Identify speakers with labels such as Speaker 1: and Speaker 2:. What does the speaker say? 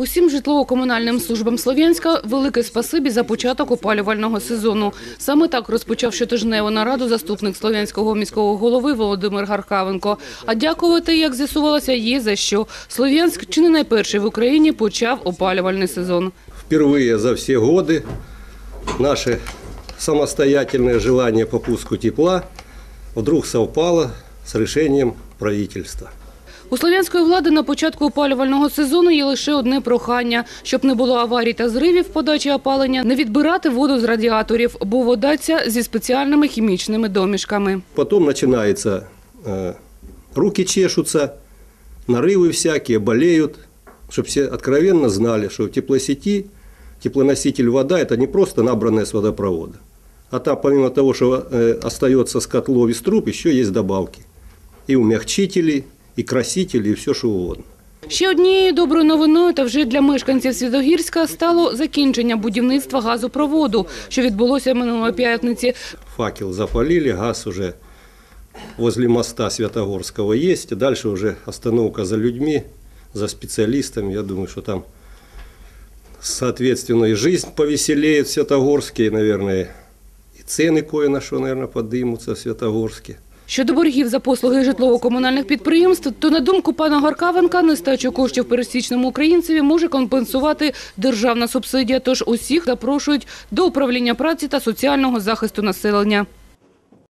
Speaker 1: Усім житлово-комунальним службам Слов'янська велике спасибі за початок опалювального сезону. Саме так розпочав щотижневу нараду заступник Слов'янського міського голови Володимир Гаркавенко. А дякувати, як з'ясувалося, є за що. Слов'янськ чи не найперший в Україні почав опалювальний сезон.
Speaker 2: Впервые за все годы наше самостоятельное желание по пуску тепла вдруг совпало с решением правительства.
Speaker 1: У слов'янської влади на початку опалювального сезону є лише одне прохання, щоб не було аварій та зривів в подачі опалення, не відбирати воду з радіаторів, бо вода ця зі спеціальними хімічними домішками.
Speaker 2: Потом начинается, э, руки чешутся, нарывы всякие, болеют, чтобы все откровенно знали, что в теплосети теплоноситель вода – это не просто набранная с водопровода. А там помимо того, что э, остается с котлов и с труб, еще есть добавки. И умягчители, и красители, и все что угодно.
Speaker 1: Ще однією доброю новиною та вже для мешканців Свідогірська стало закінчення будівництва газопроводу, що відбулося минулої п'ятниці.
Speaker 2: Факел запалили, газ уже возле моста Святогорского есть. Дальше уже остановка за людьми, за специалистами. Я думаю, что там, соответственно, и жизнь повеселеет в Святогорске, и, наверное, и цены кое на что, наверное, подымутся в Святогорске.
Speaker 1: Щодо боргів за послуги житлово-комунальних підприємств, то на думку пана Горкавенка, нестачу коштів пересічному українцеві може компенсувати державна субсидія. Тож усіх запрошують до управління праці та соціального захисту населення.